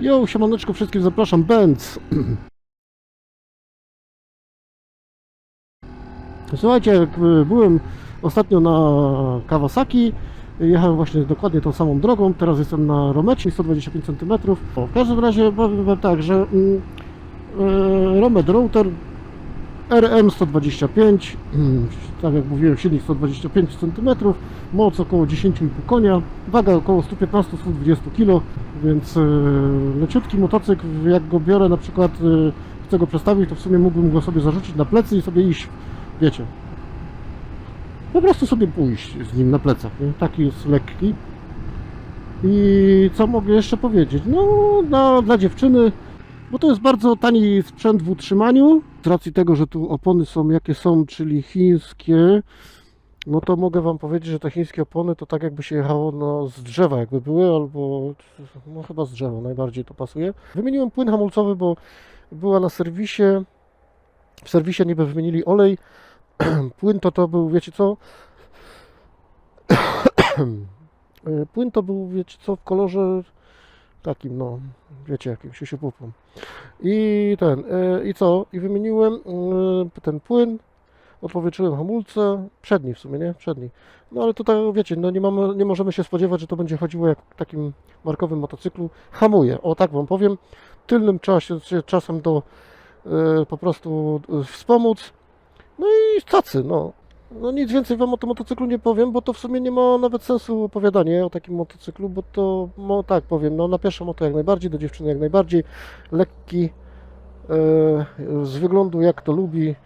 Jo, siemaneczko, wszystkim zapraszam, Benz. Słuchajcie, y, byłem ostatnio na Kawasaki, jechałem właśnie dokładnie tą samą drogą, teraz jestem na Romecie, 125 cm. W każdym razie powiem tak, że mm, e, Romet Router RM 125, mm, tak jak mówiłem, silnik 125 cm, moc około 10,5 konia, waga około 115-120 kg, więc e, leciutki motocykl, jak go biorę na przykład, e, chcę go przestawić, to w sumie mógłbym go sobie zarzucić na plecy i sobie iść, wiecie, po prostu sobie pójść z nim na plecach, nie? taki jest lekki. I co mogę jeszcze powiedzieć? No, dla dziewczyny, bo to jest bardzo tani sprzęt w utrzymaniu, z racji tego, że tu opony są jakie są, czyli chińskie, no to mogę Wam powiedzieć, że te chińskie opony to tak jakby się jechało no, z drzewa jakby były, albo no chyba z drzewa najbardziej to pasuje. Wymieniłem płyn hamulcowy, bo była na serwisie, w serwisie niby wymienili olej, płyn to to był, wiecie co? Płyn to był, wiecie co, w kolorze takim, no, wiecie, jakimś siusiupupą. I ten, e, i co? I wymieniłem e, ten płyn, odpowietrzyłem hamulce, przedni w sumie, nie? Przedni. No ale tutaj, wiecie, no nie, mamy, nie możemy się spodziewać, że to będzie chodziło jak w takim markowym motocyklu. Hamuje, o tak Wam powiem. Tylnym trzeba się się czasem do e, po prostu wspomóc. No i tacy, no. No nic więcej Wam o tym motocyklu nie powiem, bo to w sumie nie ma nawet sensu opowiadanie o takim motocyklu, bo to, no tak powiem, no na pierwszą moto jak najbardziej, do dziewczyny jak najbardziej, lekki, e, z wyglądu jak to lubi, e,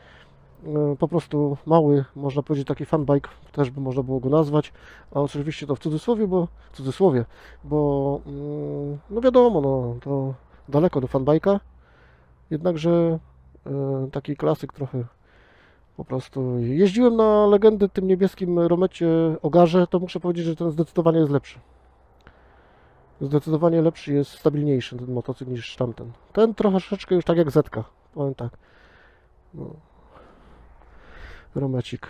po prostu mały, można powiedzieć taki fanbike, też by można było go nazwać, a oczywiście to w cudzysłowie, bo, w cudzysłowie, bo mm, no wiadomo, no to daleko do fanbajka, jednakże e, taki klasyk trochę po prostu jeździłem na legendy tym niebieskim Romecie Ogarze, to muszę powiedzieć, że ten zdecydowanie jest lepszy. Zdecydowanie lepszy jest, stabilniejszy ten motocykl niż tamten. Ten troszeczkę już tak jak Zetka, powiem tak. No. Romecik.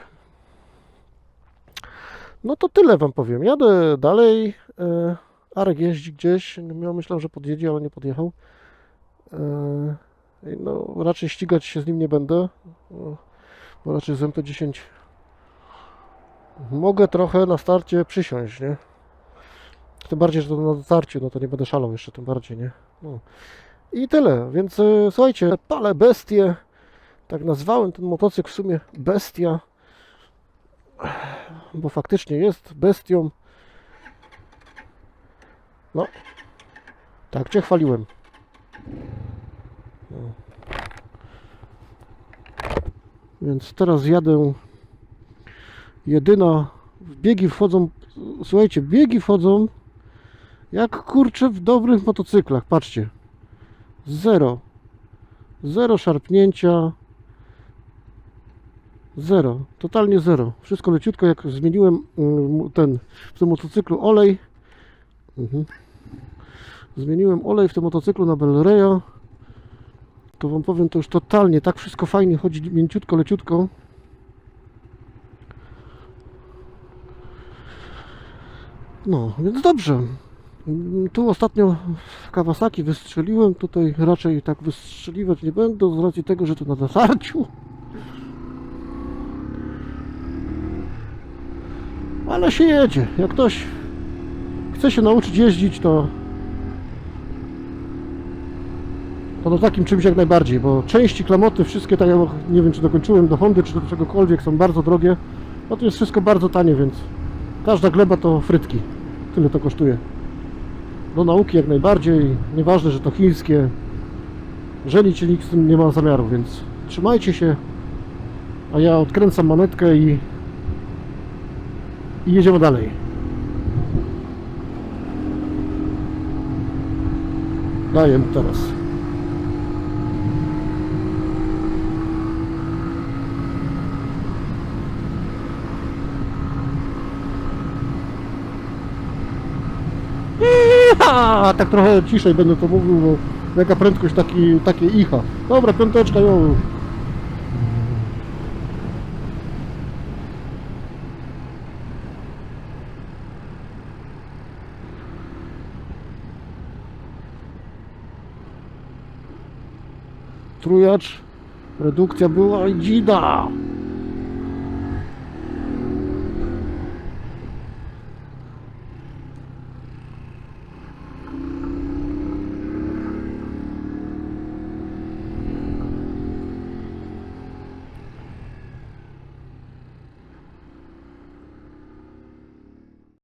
No to tyle Wam powiem. Jadę dalej. E, Arek jeździ gdzieś. Miał, myślałem, że podjedzie, ale nie podjechał. E, no, raczej ścigać się z nim nie będę. Bo raczej z MP10 mogę trochę na starcie przysiąść, nie? Tym bardziej, że to na dotarciu, no to nie będę szalał jeszcze, tym bardziej, nie? No. I tyle, więc e, słuchajcie, palę bestię, tak nazwałem ten motocykl w sumie bestia, bo faktycznie jest bestią. No, tak Cię chwaliłem. No. Więc teraz jadę. Jedyna. Biegi wchodzą. Słuchajcie, biegi wchodzą. Jak kurczę w dobrych motocyklach. Patrzcie. Zero. Zero szarpnięcia. Zero. Totalnie zero. Wszystko leciutko. Jak zmieniłem ym, ten w tym motocyklu olej. Mhm. Zmieniłem olej w tym motocyklu na Bel-Raya to wam powiem, to już totalnie tak wszystko fajnie chodzi, mięciutko, leciutko. No, więc dobrze. Tu ostatnio w Kawasaki wystrzeliłem, tutaj raczej tak wystrzeliwać nie będę z racji tego, że to na dotarciu. Ale się jedzie. Jak ktoś chce się nauczyć jeździć, to to do takim czymś jak najbardziej, bo części, klamoty, wszystkie tak jak nie wiem czy dokończyłem do Hondy czy do czegokolwiek są bardzo drogie, no to jest wszystko bardzo tanie, więc każda gleba to frytki, tyle to kosztuje. Do nauki jak najbardziej, nieważne, że to chińskie, żenić się nikt z tym nie ma zamiaru, więc trzymajcie się, a ja odkręcam manetkę i, i jedziemy dalej. Daję teraz. a tak trochę ciszej będę to mówił, bo jaka prędkość, taki, takie icha. Dobra, piąteczka, jo. Trujacz, redukcja była i dzida.